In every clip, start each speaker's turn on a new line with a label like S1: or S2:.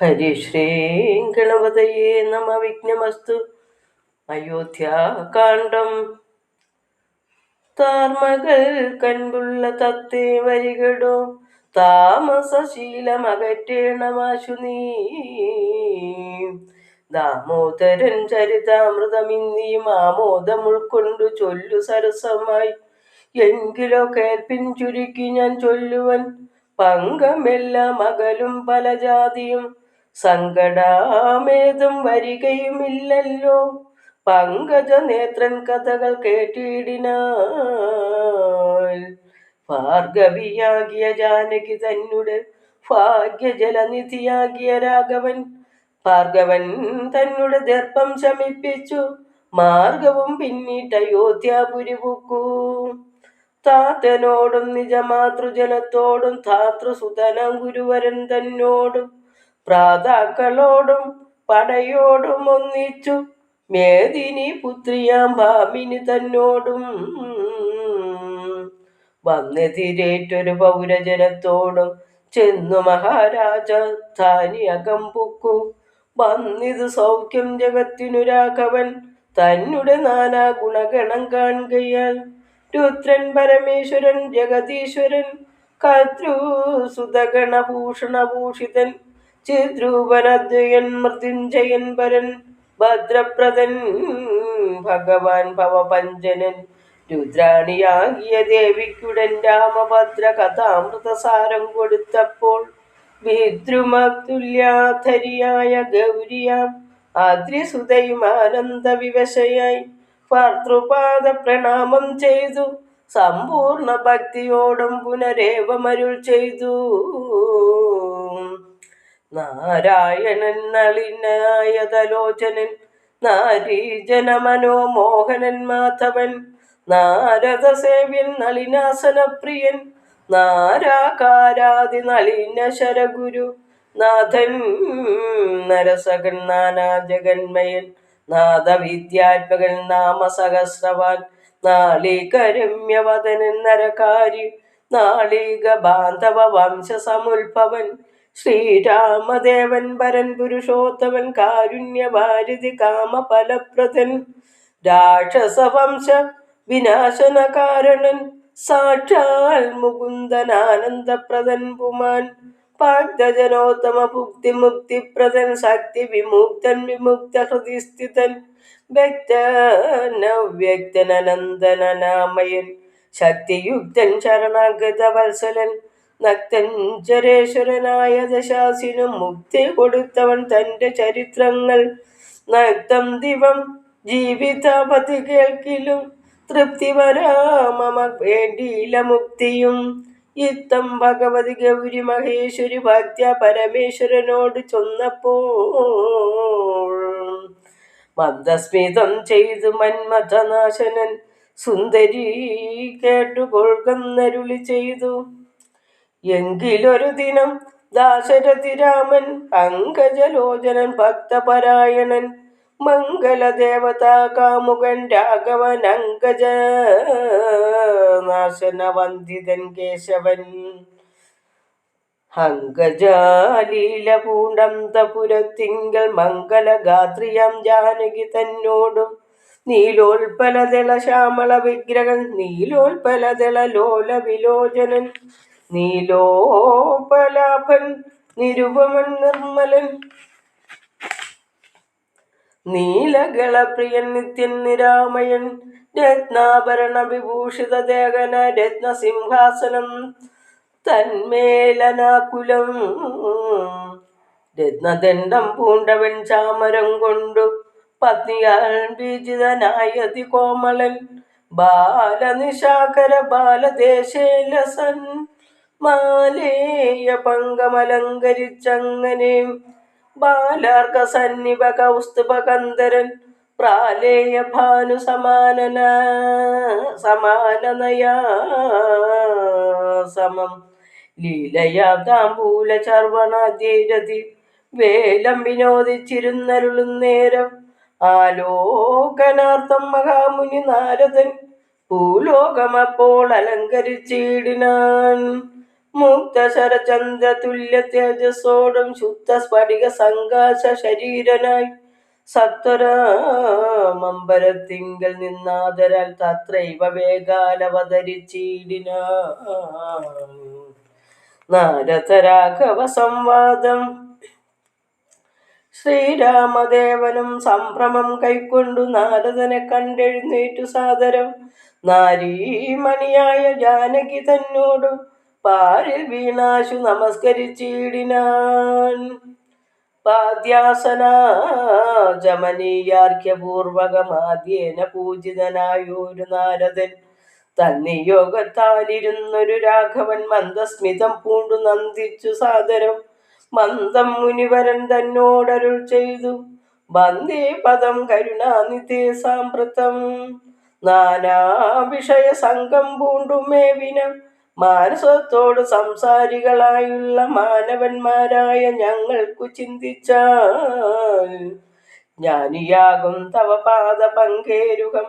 S1: ഹരി ശ്രീ ഗണപതയേ നമ വിഘ്നമസ്തു. അയോധ്യാകാന്ഡം. താർമകൾ കൺപുള്ള തത്തേ വരികടോ. താമസശീലമകറ്റേണമാശു നീ ദാമോദരൻ ചരിതാമൃതമിന്നിയും ആമോദം ഉൾക്കൊണ്ടു ചൊല്ലു സരസമായി. എങ്കിലോ കേൾപ്പിൻ ചുരുക്കി ഞാൻ ചൊല്ലുവൻ. പങ്കമെല്ലാം മകലും പല ജാതിയും. സങ്കടാമേതും വരികയുമില്ലല്ലോ. പങ്കജ നേത്രൻ കഥകൾ കേട്ടിടിനാൽ ഭാർഗവിയാകിയ ജാനകി തന്നെ ഭാഗ്യജലനിധിയാകിയ രാഘവൻ. ഭാർഗവൻ തന്നെ ദർപ്പം ശമിപ്പിച്ചു. മാർഗവും പിന്നിട്ട അയോധ്യാപുരി പൂക്കൂ താത്തനോടും നിജമാതൃജനത്തോടും ധാതൃസുതനം ഗുരുവരൻ തന്നോടും പ്രാതാക്കളോടും പടയോടും ഒന്നിച്ചു. മേദിനി പുത്രിയാം ഭാമിനി തന്നോടും. വന്നെതിരേറ്റൊരു പൗരജനത്തോടും ചെന്നു മഹാരാജ ധാനി അകമ്പുക്കു. വന്നിത് സൗഖ്യം ജഗത്തിനു രാഘവൻ തന്നെ നാനാ ഗുണഗണം കാണുകയാൽ. രുദ്രൻ പരമേശ്വരൻ ജഗതീശ്വരൻ കദ്രുസുതഗണഭൂഷണഭൂഷിതൻ ചിദ്രൂപനദ്വയൻ മൃത്യുഞ്ജയൻ പരൻ ഭദ്രപ്രദൻ ഭഗവാൻ ഭവപഞ്ചനൻ. രുദ്രാണിയാകിയ ദേവിക്കുടൻ രാമഭദ്ര കഥാമൃതസാരം കൊടുത്തപ്പോൾ വിദ്രുമതുല്യാധരിയായ ഗൗരിയാം ആദ്രിസുതയും ആനന്ദ വിവശയായി ഭർത്തൃപാദ പ്രണാമം ചെയ്തു സമ്പൂർണ ഭക്തിയോടും പുനരേവമരുൾ ചെയ്തു. നാരായണൻ നളിനായതലോചനൻ നാരീജന മനോമോഹനൻ മാധവൻ നാരദ സേവ്യൻ നളിനാസന പ്രിയൻ നാരാകാരാതി നളിന ശരഗുരു നാഥൻ നരസകൻ നാനാജഗന്മയൻ നാദവിദ്യാത്മകൻ നാമസഹസ്രവാൻ നാളികരമ്യവദനൻ നരകാരി നാളിക ബാന്ധവ വംശസമുത്ഭവൻ ശ്രീരാമദേവൻ പരൻ പുരുഷോത്തമൻ കാരുണ്യഭാരതി കാമഫലപ്രദൻ. രാക്ഷസവംശ വിനാശന കാരണൻ സാക്ഷാൽ മുകുന്ദൻ ആനന്ദപ്രദൻ പുമാൻ. പാഗ്ജനോത്തമ ഭുക്തി മുക്തിപ്രദൻ ശക്തി വിമുക്തൻ വിമുക്ത ഹൃദിസ്ഥിതൻ വ്യക്തനവ്യക്തനനന്ദനാമയൻ ശക്തിയുക്തൻ ശരണാഗത വത്സലൻ നക്തഞ്ചരേശ്വരനായ ദശാസിനും മുക്തി കൊടുത്തവൻ തന്റെ ചരിത്രങ്ങൾ. നക്തം ദിവം ജീവിതാപതി കേൾക്കിലും തൃപ്തി വരാമമ വേണ്ടിയില്ല മുക്തിയും. ഇത്തം ഭഗവതി ഗൗരി മഹേശ്വരി ഭക്യ പരമേശ്വരനോട് ചൊന്നപ്പോൾ. മന്ദസ്മിതം ചെയ്തു മന്മഥനാശനൻ സുന്ദരി കേട്ടുകൊൾകന്നരുളി ചെയ്തു. എങ്കിലൊരു ദിനം ദാശരഥി രാമൻ പങ്കജലോചനൻ ഭക്തപരായണൻ മംഗളദേവതാ കാമുകൻ രാഘവൻ അങ്കജ നാശന വന്ദിതൻ കേശവൻ. അങ്കജാലീല പൂണ്ടന്തപുരത്തിങ്കൽ മംഗളഗാത്രിയം ജാനകി തന്നോടും നീലോൽപലതിള ശ്യാമള വിഗ്രഹൻ നീലോൽപലതിള ലോല വിലോചനൻ നീലോപലാഭൻ നിരുപമൻ നിർമ്മലൻ. നീലകളപ്രിയൻ നിത്യൻ നിരാമയൻ രത്നാഭരണ വിഭൂഷിത ദേഹന രത്നസിംഹാസനം തന്മേലനാകുലം. രത്നദണ്ഡം പൂണ്ടവൻ ചാമരം കൊണ്ടു പത്നിയാൽ വിജിതനായതി കോമളൻ ബാലനിശാകര ബാലദേശേലസൻ. മാലേയ പങ്കമലങ്കരിച്ചങ്ങനെ. ബാലാർക്ക സന്നിപ കൗസ്തുഭകന്ധരൻ പ്രാലേയ ഭാനു സമാനന സമാനനയാ സമം. ലീലയാ താമ്പൂല ചർവണാധീരതി വേലം വിനോദിച്ചിരുന്നരുളും നേരം. ആലോകനാർത്ഥം മഹാമുനി നാരദൻ ഭൂലോകമപ്പോൾ അലങ്കരിച്ചിടിനാൻ. മുക്തശരചന്ദ്ര തുല്യ തേജസ്സോടും ശുദ്ധ സ്ഫടിക സങ്കാശ ശരീരനായി സത്വരമമ്പരത്തിങ്കൽ നിന്നാദരാൽ തത്രൈവ വേഗാലവതരിച്ചീടിന. നാരദരാഘവ സംവാദം. ശ്രീരാമദേവനും സംഭ്രമം കൈക്കൊണ്ടു നാരദനെ കണ്ടെഴുന്നേറ്റു സാദരം. നാരീമണിയായ ജാനകി തന്നോടു പാരിൽ വീണാശു നമസ്കരിച്ചിടിനാൻ. പാദ്യാസന ജമനീയാർഘ്യപൂർവകമാദ്യേന പൂജിതനായൊരു നാരദൻ. തന്നിയോഗത്താലിരുന്നൊരു രാഘവൻ മന്ദസ്മിതം പൂണ്ടു നന്ദിച്ചു സാദരം. മന്ദം മുനിവരൻ തന്നോടരുൾ ചെയ്തു. വന്ദേ പദം കരുണാനിധേ സാമ്പ്രതം. നാനാ വിഷയ സംഘം പൂണ്ടുമേവിനം മാനസത്തോട് സംസാരികളായുള്ള മാനവന്മാരായ ഞങ്ങൾക്കു ചിന്തിച്ചാൽ ജ്ഞാനിയാകും തവ പാദ പങ്കേരുകം.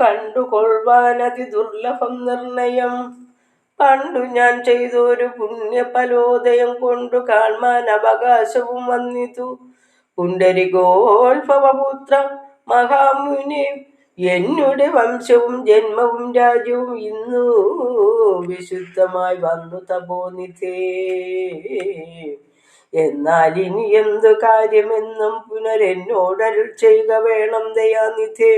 S1: കണ്ടുകൊള്ളുവാനതി ദുർലഭം നിർണയം. പണ്ടു ഞാൻ ചെയ്തൊരു പുണ്യ പലോദയം കൊണ്ടു കാൺമാൻ അവകാശവും വന്നിതു. പുണ്ടരികോത്ഭവപുത്ര മഹാമുനി എന്നുടെ വംശവും ജന്മവും രാജ്യവും ഇന്നു വിശുദ്ധമായി വന്നു തപോനിധേ എന്നാൽ ഇനി എന്തു കാര്യമെന്നും പുനരെന്നോടരുൾ ചെയ്യുക വേണം ദയാനിധേ.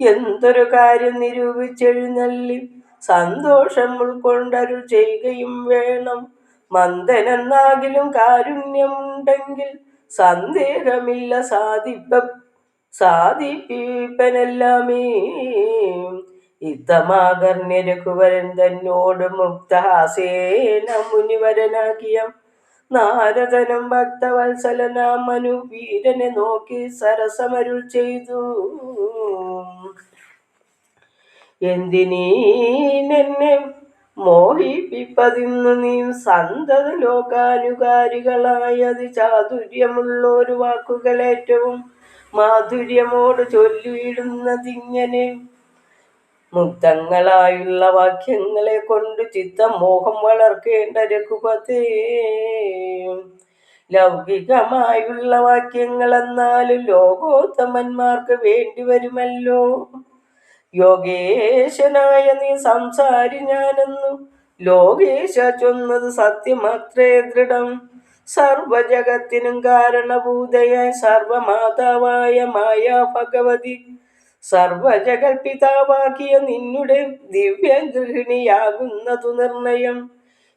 S1: എന്തൊരു കാര്യം നിരൂപിച്ചെഴുന്നള്ളി സന്തോഷം ഉൾക്കൊണ്ടരുൾ ചെയ്യുകയും വേണം. മന്ദനെന്നാകിലും കാരുണ്യമുണ്ടെങ്കിൽ സന്ദേഹമില്ല സാധിപ്പ ഇത്തമാകർണ്യ നിരക്കുവരൻ തന്നോട് മുക്തഹാസേന മുനിവരനാക്കിയ നാരദനും ഭക്തവത്സലനാം മനു വീരനെ നോക്കി സരസമരുൾ ചെയ്തു. എന്തിനീനെന്നെ മോഹിപ്പിപ്പതിന്നു നീ സന്തത ലോകാനുകാരികളായത് ചാതുര്യമുള്ളൊരു വാക്കുകളേറ്റവും മാധുര്യമോട് ചൊല്ലിയിടുന്നതിങ്ങനെ. മുക്തങ്ങളായുള്ള വാക്യങ്ങളെ കൊണ്ട് ചിത്തം മോഹം വളർക്കേണ്ട രഘുപതേ. ലൗകികമായുള്ള വാക്യങ്ങൾ എന്നാലും ലോകോത്തമന്മാർക്ക് വേണ്ടി വരുമല്ലോ യോഗേശനായ നീ സംസാരി ഞാനെന്നു. ലോകേശ ചൊന്നത് സത്യമത്രേ ദൃഢം. സർവജഗത്തിനും കാരണഭൂതയായി സർവമാതാവായ മായ ഭഗവതി. സർവജഗൽപിതാവാക്കിയ നിന്നുടെ ദിവ്യഗൃഹിണിയാകുന്നതു നിർണയം.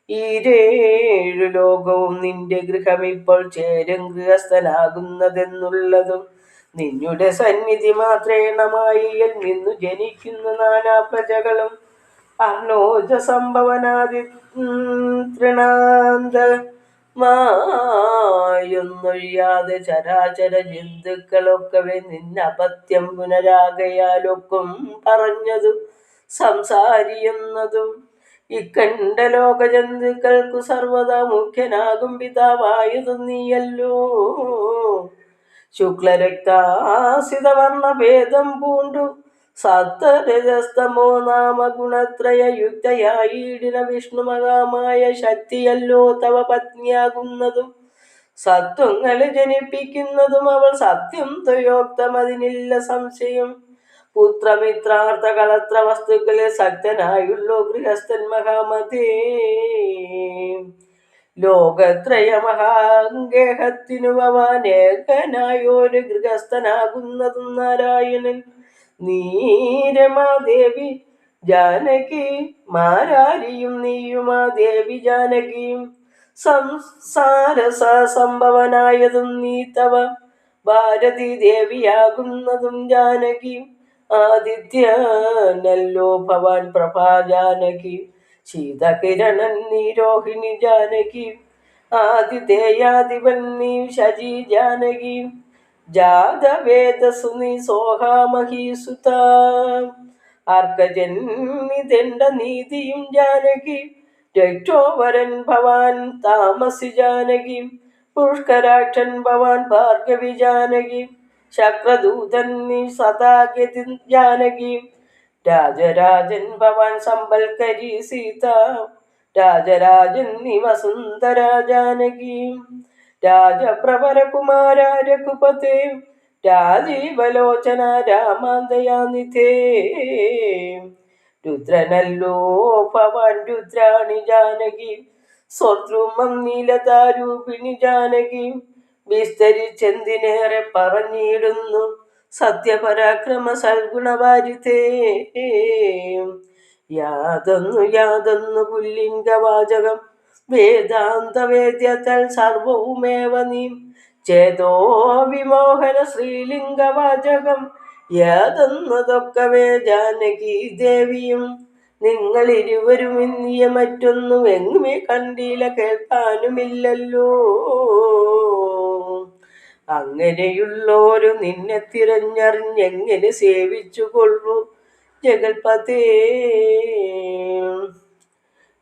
S1: ഈരേഴു ലോകവും നിന്റെ ഗൃഹം ഇപ്പോൾ ചേരും ഗൃഹസ്ഥനാകുന്നതെന്നുള്ളതും നിന്നുടെ സന്നിധി മാത്രേണമായിയിൽ നിന്നു ജനിക്കുന്ന നാനാ പ്രജകളും. അർണോജ സംഭവനാദി തൃണാന്ത മായൊന്നൊഴിയാതെ ചരാചര ജന്തുക്കളൊക്കെ നിന്നപത്യം പുനരാകയാലൊക്കും പറഞ്ഞതു സംസാരിയെന്നതും. ഇക്കണ്ട ലോക ജന്തുക്കൾക്കു സർവദാ മുഖ്യനാകും പിതാവായതു നീയല്ലോ. ശുക്ലരക്താസിതവർണ ഭേദം പൂണ്ടു. സത്തരജസ്തമോ നാമ ഗുണത്രയ യുക്തയായിടിന വിഷ്ണുമകാമായ ശക്തിയല്ലോ തവ പത്നിയാകുന്നതും. സത്വങ്ങളെ ജനിപ്പിക്കുന്നതും അവൾ സത്യം ത്വയോക്തം അതിനില്ല സംശയം. പുത്രമിത്രാർത്ഥ കളത്ര വസ്തുക്കളെ ശക്തനായുള്ളോ ഗൃഹസ്ഥൻ മഹാമതേ. ലോകത്രയ മഹാഗേഹത്തിനു ഭവാനേകനായൊരു ഗൃഹസ്ഥനാകുന്നതും നാരായണൻ. നീരമാദേവി ജാനകി മാരാരിയും നീയുമാ ദേവി ജാനകിയും സംസാരസ സംഭവനായതും നീ തവ ഭാരതി ദേവിയാകുന്നതും ജാനകി ആദിത്യനല്ലോ ഭവാൻ പ്രഭാ ജാനകി. ശീതകിരണൻ നീ രോഹിണി ജാനകി. ആതിഥേയാധിപൻ നീ ശജി ജാനകി. ജാതവേദസു നീ സോഹാമഹീസുത അർക്കജന്മിതെണ്ട നീതിയും ജാനകി. രക്ഷോവരൻ ഭവാൻ താമസി ജാനകി. പുഷ്കരാക്ഷൻ ഭവാൻ ഭാർഗവി ജാനകി. ശക്രദൂതൻ നീ സദാഗതി ജാനകി. രാജരാജൻ ഭവാൻ സമ്പൽക്കരി സീത രാജരാജൻ നിവസുന്ദര ജാനകി രാജപ്രവരകുമാര രഘുപതേ രാജീവലോചന രാമാന്തയാനിധേ രുദ്രനല്ലോ ഭവാൻ രുദ്രാണി ജാനകി സ്വദ്രുമം നീലതാരൂപിണി ജാനകി വിസ്തരിച്ചെന്തിനേറെ പറഞ്ഞിടുന്നു സത്യപരാക്രമ സൽഗുണവാരിതേ യാതൊന്നു യാതൊന്നു പുല്ലിംഗവാചകം വേദാന്തവേദ്യത്തൽ സർവവുമേവ നീ. ചേതോ വിമോഹന ശ്രീലിംഗവാചകം യാതൊന്നതൊക്കവേ ജാനകി ദേവിയും നിങ്ങൾ ഇരുവരും ഇന്നിയ മറ്റൊന്നും എങ്ങുമേ കണ്ടില്ല കേൾക്കാനുമില്ലല്ലോ. അങ്ങനെയുള്ളോരു നിന്നെ തിരഞ്ഞറിഞ്ഞെങ്ങനെ സേവിച്ചു കൊള്ളു ജഗൽപതേ.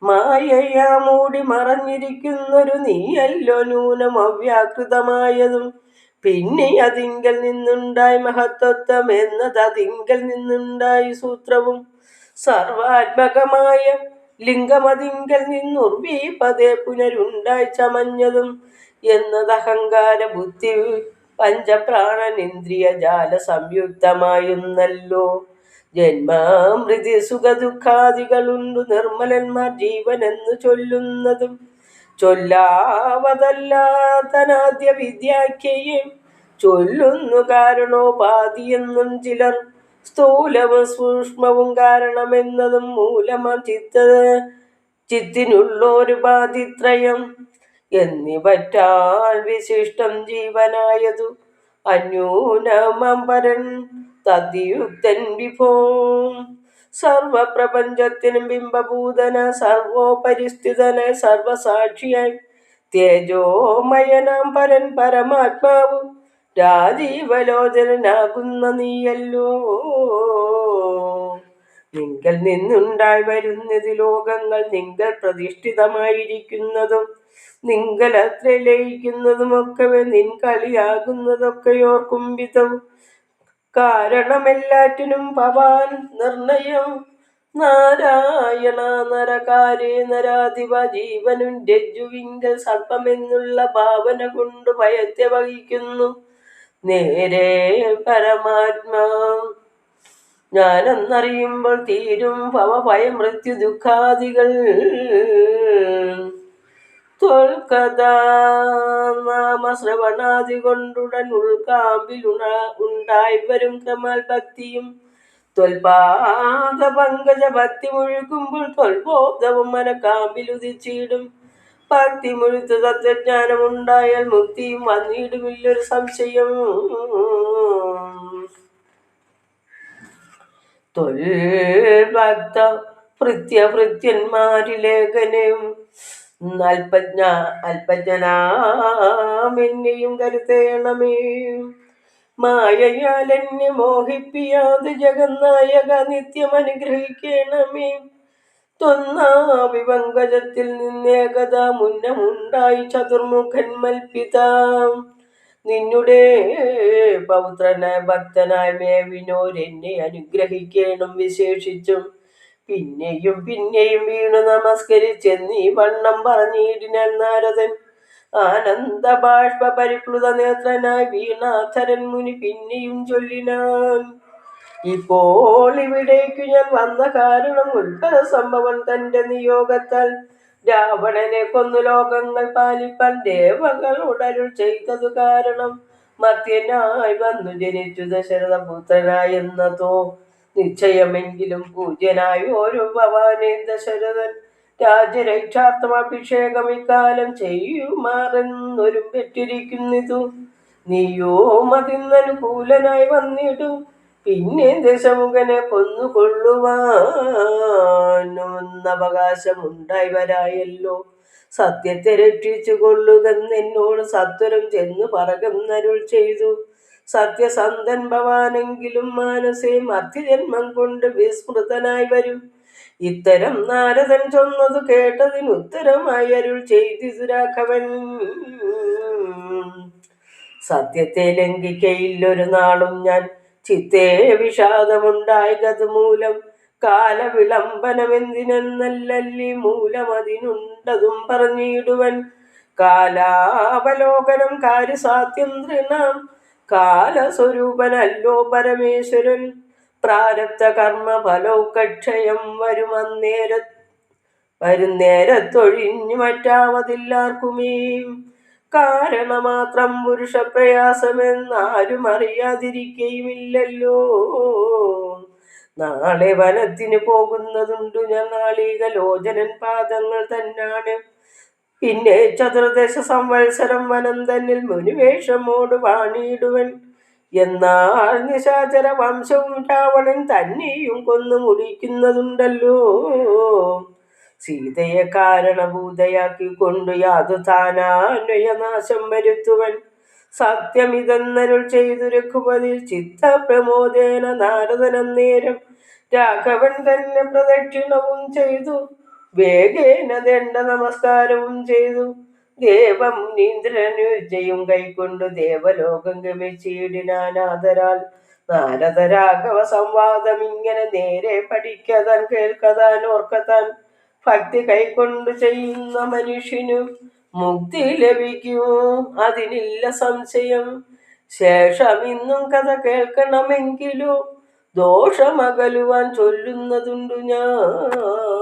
S1: മായയാ മൂടി മറഞ്ഞിരിക്കുന്നൊരു നീയല്ലോ നൂനം അവ്യാകൃതമായതും. പിന്നെ അതിങ്കൽ നിന്നുണ്ടായി മഹത്വത്വം എന്നത് അതിങ്കൽ നിന്നുണ്ടായി സൂത്രവും. സർവാത്മകമായ ലിംഗമതിങ്കൽ നിന്നുർവീപതേ പുനരുണ്ടായി ചമഞ്ഞതും. എന്നത് അഹങ്കാര ബുദ്ധി പഞ്ചപ്രാണനിന്ദ്രിയ ജാല സംയുക്തമായുന്നല്ലോ. ജന്മാമൃതി സുഖദുഃഖാദികളുണ്ടു നിർമ്മലന്മാർ എന്ന് ചൊല്ലുന്നതും ചൊല്ലാവതല്ലാത്തനാദ്യ വിദ്യാഖ്യയും ചൊല്ലുന്നു കാരണോപാധിയെന്നും ചിലർ സ്ഥൂലവും സൂക്ഷ്മവും കാരണമെന്നതും മൂലമാം ചിത്ത ചിത്തിനുള്ളൊരു ബാധിത്രയം എന്നിവറ്റാൽ വിശിഷ്ടം ജീവനായതു. അന്യൂനമംബരൻ തദ്യുക്തൻ വിഭോ. സർവപ്രപഞ്ചത്തിനും ബിംബഭൂതന സർവോപരിസ്ഥിതന സർവസാക്ഷിയായി. തേജോമയനാം പരൻ പരമാത്മാവ്. രാജീവലോചനാകുന്ന നീയല്ലോ. നിങ്ങൾ നിന്നുണ്ടായി വരുന്നത് ലോകങ്ങൾ നിങ്ങൾ പ്രതിഷ്ഠിതമായിരിക്കുന്നതും നിങ്കലത്ര ലയിക്കുന്നതുമൊക്കെ നിൻ കളിയാകുന്നതൊക്കെയോർക്കും വിധം. കാരണമെല്ലാറ്റിനും ഭവാൻ നിർണയം. നാരായണ നരകാരേ നരാധിപ ജീവനും രജ്ജുവിങ്കൽ സർപ്പമെന്നുള്ള ഭാവന കൊണ്ട് ഭയത്തെ വഹിക്കുന്നു. നേരെ പരമാത്മാ. ഞാനെന്നറിയുമ്പോൾ തീരും ഭവഭയമൃത്യു ഭയ മൃത്യു ദുഃഖാദികൾ. ത്വൽകഥാ നാമശ്രവണാദി കൊണ്ടുടൻ ഉൾക്കാമ്പിൽ ഉണ ഉണ്ടായി വരും കമാൽ ഭക്തിയും തൊൽപാത പങ്കജ ഭക്തി മുഴുക്കുമ്പോൾ തൊൽബോധവും മനക്കാമ്പിൽ ഉദിച്ചിടും ഭക്തി മുഴുത്ത മുഴുത്ത് തത്വജ്ഞാനമുണ്ടായാൽ മുക്തിയും വന്നിടുമില്ലൊരു സംശയം തൊൽഭക്ത ഭൃത്യഭൃത്യന്മാരിലേഖനം അല്പജ്ഞ അല്പജ്ഞനാമെന്നെയും കരുതേണമേ. മായയാൽ എന്നെ മോഹിപ്പിയാത് ജഗന്നായക നിത്യം അനുഗ്രഹിക്കണമേ. തൊന്നാവിപങ്കജത്തിൽ നിന്നേകത മുന്നമുണ്ടായി ചതുർമുഖൻ മൽപിത. നിന്നുടെ പൗത്രനായ ഭക്തനായ മേവിനോരെന്നെ അനുഗ്രഹിക്കണം വിശേഷിച്ചും. പിന്നെയും പിന്നെയും വീണു നമസ്കരിച്ചെന്നീ വണ്ണം പറഞ്ഞിടിനാൽ നാരദൻ. ആനന്ദ ബാഷ്പ പരിപ്ലുത നേത്രനായി വീണാധരൻ മുനി പിന്നെയും ചൊല്ലിനാൻ. ഇപ്പോൾ ഇവിടേക്കു ഞാൻ വന്ന കാരണം ഉത്ഭവ സംഭവം തന്റെ നിയോഗത്താൽ. രാവണനെ കൊന്നു ലോകങ്ങൾ പാലിപ്പാൻ ദേവകൾ ഉടരുൾ ചെയ്തതു കാരണം. മർത്യനായി വന്നു ജനിച്ചു ദശരഥ നിശ്ചയമെങ്കിലും പൂജ്യനായി ഓരോ ഭവാനെ ദശരഥൻ രാജരക്ഷാർത്ഥം അഭിഷേകം ഇക്കാലം ചെയ്യുമാറെന്നൊരു പെറ്റിരിക്കുന്നിതു. നീയോ മതിന്നനുകൂലനായി വന്നിടും. പിന്നെ ദശമുഖനെ കൊന്നുകൊള്ളുവാനും അവകാശമുണ്ടായി വരായല്ലോ. സത്യത്തെ രക്ഷിച്ചു കൊള്ളുകെന്നോട് സത്വരം ചെന്നു പറകുന്നരുൾ ചെയ്തു. സത്യസന്ധൻ ഭവാനെങ്കിലും മാനസേ മധ്യജന്മം കൊണ്ട് വിസ്മൃതനായി വരും. ഇത്തരം നാരദൻ ചൊന്നതു കേട്ടതിന് ഉത്തരമായി അരുൾ ചെയ്തിതു സത്യത്തെ ലംഘിക്കയില്ലൊരു നാളും ഞാൻ ചിത്തേ വിഷാദമുണ്ടായത് മൂലം മൂലമതിനുണ്ടതും പറഞ്ഞിടുവൻ. കാലാവലോകനം കാര്യസാത്യം തൃണാം കാലസ്വരൂപനല്ലോ പരമേശ്വരൻ. പ്രാരബ്ധ കർമ്മ ഫലൗക്കക്ഷയം വരുമന്നേര വരുന്നേരത്തൊഴിഞ്ഞു മറ്റാവതില്ലാർക്കുമേ. കാരണമാത്രം പുരുഷപ്രയാസമെന്നാരും അറിയാതിരിക്കുകയുമില്ലല്ലോ നാളെ വനത്തിന് പോകുന്നതുണ്ടു ഞാൻ നാളിക ലോചനൻ പാദങ്ങൾ തന്നാണ്. പിന്നെ ചതുർദശ സംവത്സരം വനം തന്നിൽ മുനിവേഷമോട് വാണിയിടുവൻ. എന്നാൽ നിശാചര വംശവും രാവണൻ തന്നെയും കൊന്നു മുടിക്കുന്നതുണ്ടല്ലോ. സീതയെ കാരണഭൂതയാക്കിക്കൊണ്ട് യാതു താനാന്വയനാശം വരുത്തുവൻ. സത്യമിതെന്നരുൾ ചെയ്തു രഘുപതി ചിത്തപ്രമോദേന നാരദനന്നേരം രാഘവൻ തന്നെ പ്രദക്ഷിണവും ചെയ്തു. വേഗേന ദണ്ഡ നമസ്കാരവും ചെയ്തു. ദേവം നീന്ദ്രനുജയും കൈക്കൊണ്ടു ദേവലോകം ഗമിച്ചിടിനാനാദരാൽ നാരദരാഘവ സംവാദം ഇങ്ങനെ നേരെ പഠിക്കതാൻ കേൾക്കതാൻ ഓർക്കതാൻ ഭക്തി കൈക്കൊണ്ട് ചെയ്യുന്ന മനുഷ്യനു മുക്തി ലഭിക്കൂ. അതിനില്ല സംശയം. ശേഷം ഇന്നും കഥ കേൾക്കണമെങ്കിലോ ദോഷമകലുവാൻ ചൊല്ലുന്നതുണ്ടു ഞാൻ.